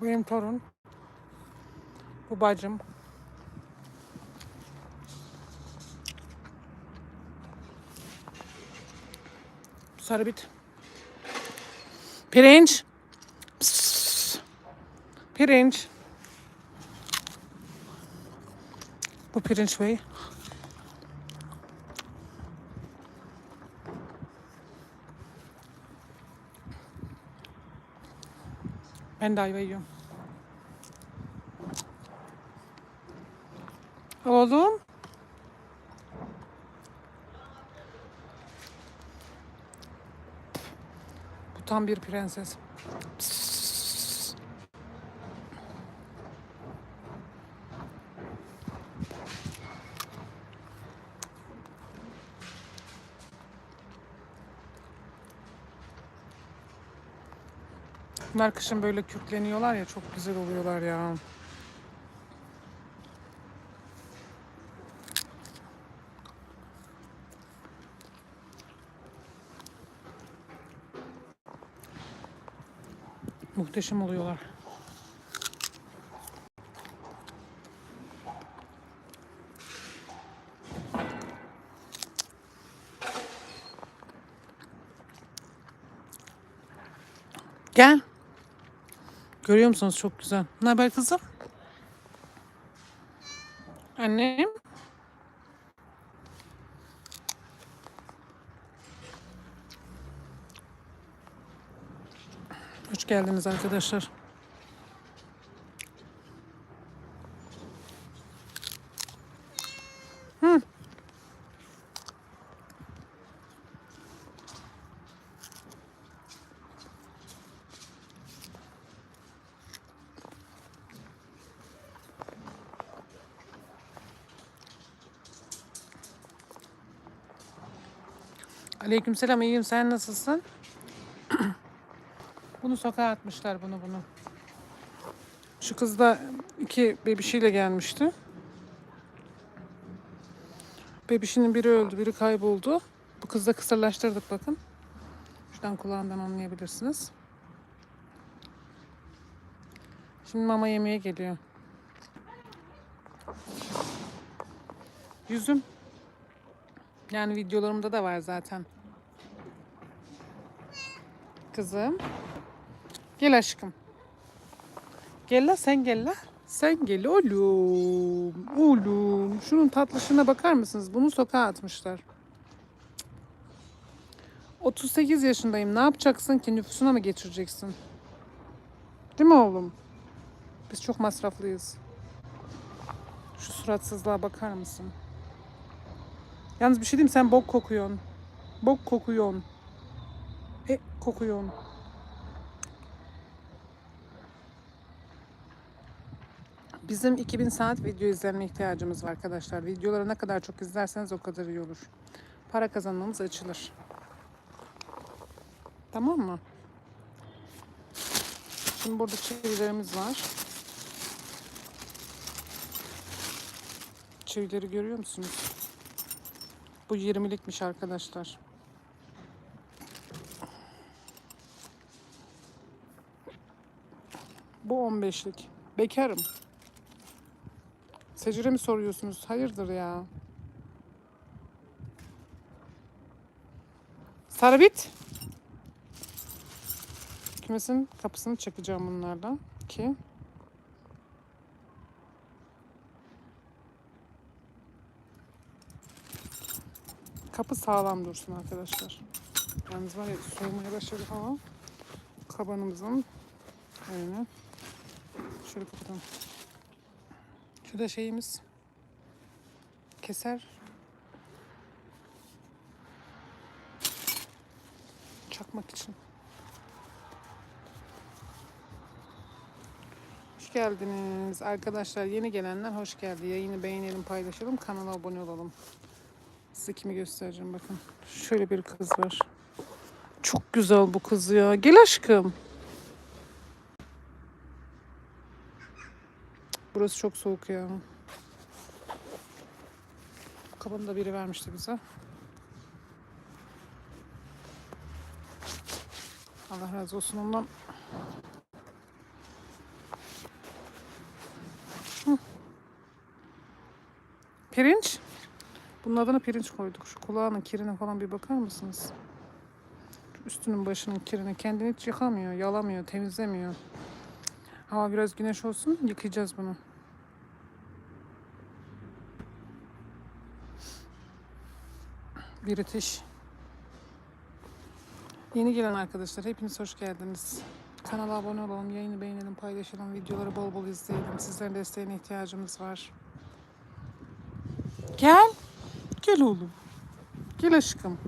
Bu benim torun. Bu bacım. Sarı bit. Pirinç. Psst. Pirinç. Bu pirinç bey. Ben de ayva yiyorum. Oğlum. Bu tam bir prenses. Psst. Bunlar kışın böyle kürkleniyorlar ya çok güzel oluyorlar ya. Muhteşem oluyorlar. Gel. Görüyor musunuz? Çok güzel. Ne haber kızım? Annem. Hoş geldiniz arkadaşlar. Aleykümselam iyiyim sen nasılsın? bunu sokağa atmışlar bunu bunu. Şu kız da iki bebişiyle gelmişti. Bebişinin biri öldü, biri kayboldu. Bu kızı da kısırlaştırdık bakın. Şuradan kulağından anlayabilirsiniz. Şimdi mama yemeye geliyor. Yüzüm. Yani videolarımda da var zaten. Kızım. Gel aşkım. Gel la sen gel la. Sen gel oğlum. Oğlum. Şunun tatlışına bakar mısınız? Bunu sokağa atmışlar. 38 yaşındayım. Ne yapacaksın ki? Nüfusuna mı geçireceksin? Değil mi oğlum? Biz çok masraflıyız. Şu suratsızlığa bakar mısın? Yalnız bir şey diyeyim sen bok kokuyorsun. Bok kokuyorsun. E kokuyorsun. Bizim 2000 saat video izlenme ihtiyacımız var arkadaşlar. Videoları ne kadar çok izlerseniz o kadar iyi olur. Para kazanmamız açılır. Tamam mı? Şimdi burada çivilerimiz var. Çivileri görüyor musunuz? Bu 20'likmiş arkadaşlar. Bu 15'lik. Bekarım. Secire mi soruyorsunuz? Hayırdır ya? Sarabit. Kümesin kapısını çekeceğim bunlardan ki kapı sağlam dursun arkadaşlar. Yalnız var ya soğumaya başladı hava. Kabanımızın önüne şöyle kapatalım. Şurada şeyimiz keser çakmak için. Hoş geldiniz arkadaşlar. Yeni gelenler hoş geldi. Yayını beğenelim, paylaşalım, kanala abone olalım size kimi göstereceğim bakın. Şöyle bir kız var. Çok güzel bu kız ya. Gel aşkım. Burası çok soğuk ya. Kabını da biri vermişti bize. Allah razı olsun ondan. Hı. Pirinç. Bunun adına pirinç koyduk. Şu kulağının kirine falan bir bakar mısınız? Üstünün başının kirine. Kendini hiç yıkamıyor, yalamıyor, temizlemiyor. Hava biraz güneş olsun yıkayacağız bunu. British. Yeni gelen arkadaşlar hepiniz hoş geldiniz. Kanala abone olalım, yayını beğenelim, paylaşalım, videoları bol bol izleyelim. Sizlerin desteğine ihtiyacımız var. Gel. Gel oğlum. Gel aşkım.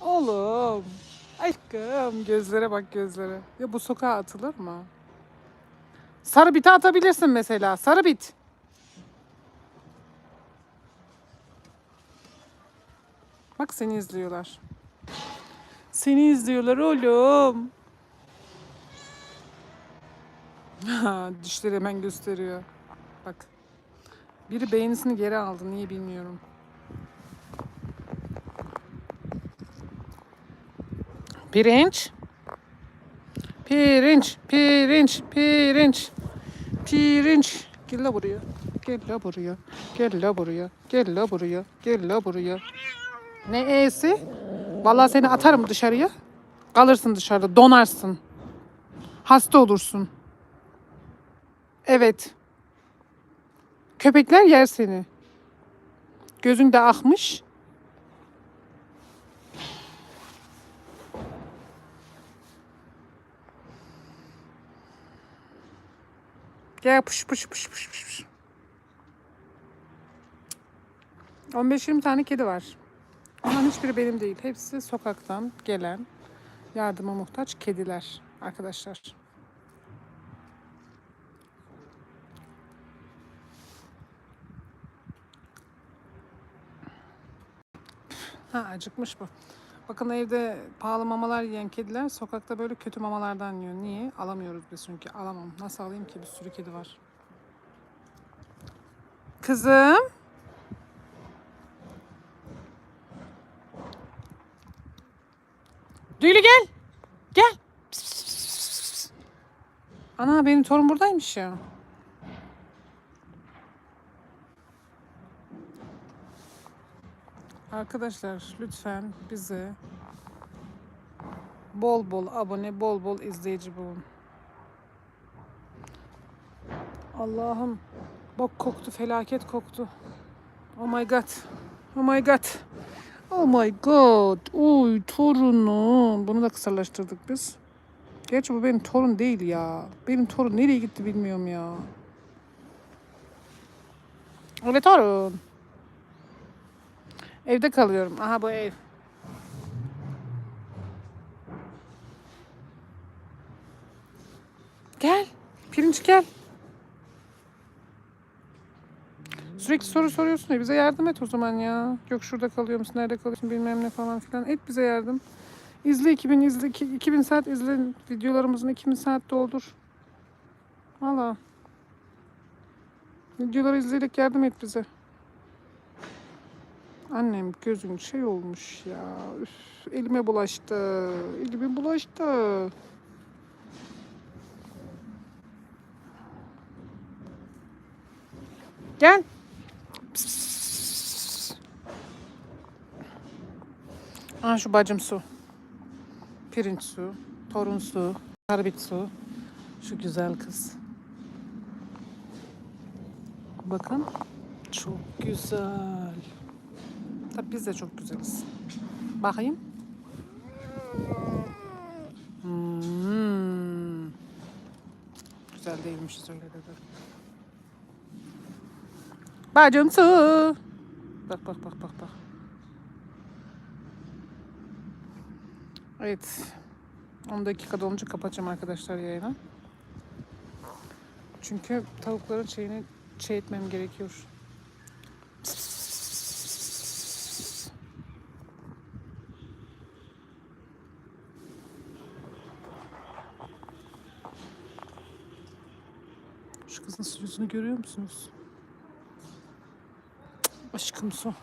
Oğlum. Aşkım. Gözlere bak gözlere. Ya bu sokağa atılır mı? Sarı biti atabilirsin mesela. Sarı bit. Bak seni izliyorlar. Seni izliyorlar oğlum. Ha, Dişleri hemen gösteriyor. Bak. Biri beğenisini geri aldı. Niye bilmiyorum. Pirinç. Pirinç, pirinç, pirinç. Pirinç. Gel la buraya. Gel la buraya. Gel la buraya. Gel la buraya. Gel la buraya. Ne e'si? Vallahi seni atarım dışarıya. Kalırsın dışarıda. Donarsın. Hasta olursun. Evet. Köpekler yer seni. Gözün de akmış. Gel pış pış pış pış pış. pış. 15-20 tane kedi var. Onların hiçbiri benim değil. Hepsi sokaktan gelen yardıma muhtaç kediler arkadaşlar. Ha acıkmış bu. Bakın evde pahalı mamalar yiyen kediler sokakta böyle kötü mamalardan yiyor. Niye? Alamıyoruz biz çünkü. Alamam. Nasıl alayım ki? Bir sürü kedi var. Kızım. Düğülü gel. Gel. Ana benim torun buradaymış ya. Arkadaşlar lütfen bize bol bol abone, bol bol izleyici bulun. Allah'ım bok koktu, felaket koktu. Oh my god. Oh my god. Oh my god. Uy torunum. Bunu da kısalaştırdık biz. Gerçi bu benim torun değil ya. Benim torun nereye gitti bilmiyorum ya. Öyle torun. Evde kalıyorum. Aha bu ev. Gel. Pirinç gel. Sürekli soru soruyorsun ya bize yardım et o zaman ya. Yok şurada kalıyor musun, nerede kalıyorsun bilmem ne falan filan. Et bize yardım. İzle 2000 izle 2000 saat izle videolarımızın 2000 saat doldur. Valla. Videoları izleyerek yardım et bize. Annem gözün şey olmuş ya. Üf, elime bulaştı. Elime bulaştı. Gel. Pıs. Aa, şu bacım su. Pirinç su. Torun su. Karbit su. Şu güzel kız. Bakın. Çok güzel. Tabii biz de çok güzeliz. Bakayım. Hmm. Güzel değilmişiz öyle dedi. Bacım su. Bak bak bak bak bak. Evet. 10 dakika dolunca kapatacağım arkadaşlar yayını. Çünkü tavukların şeyini şey gerekiyor. Kızın yüzünü görüyor musunuz? Aşkım su.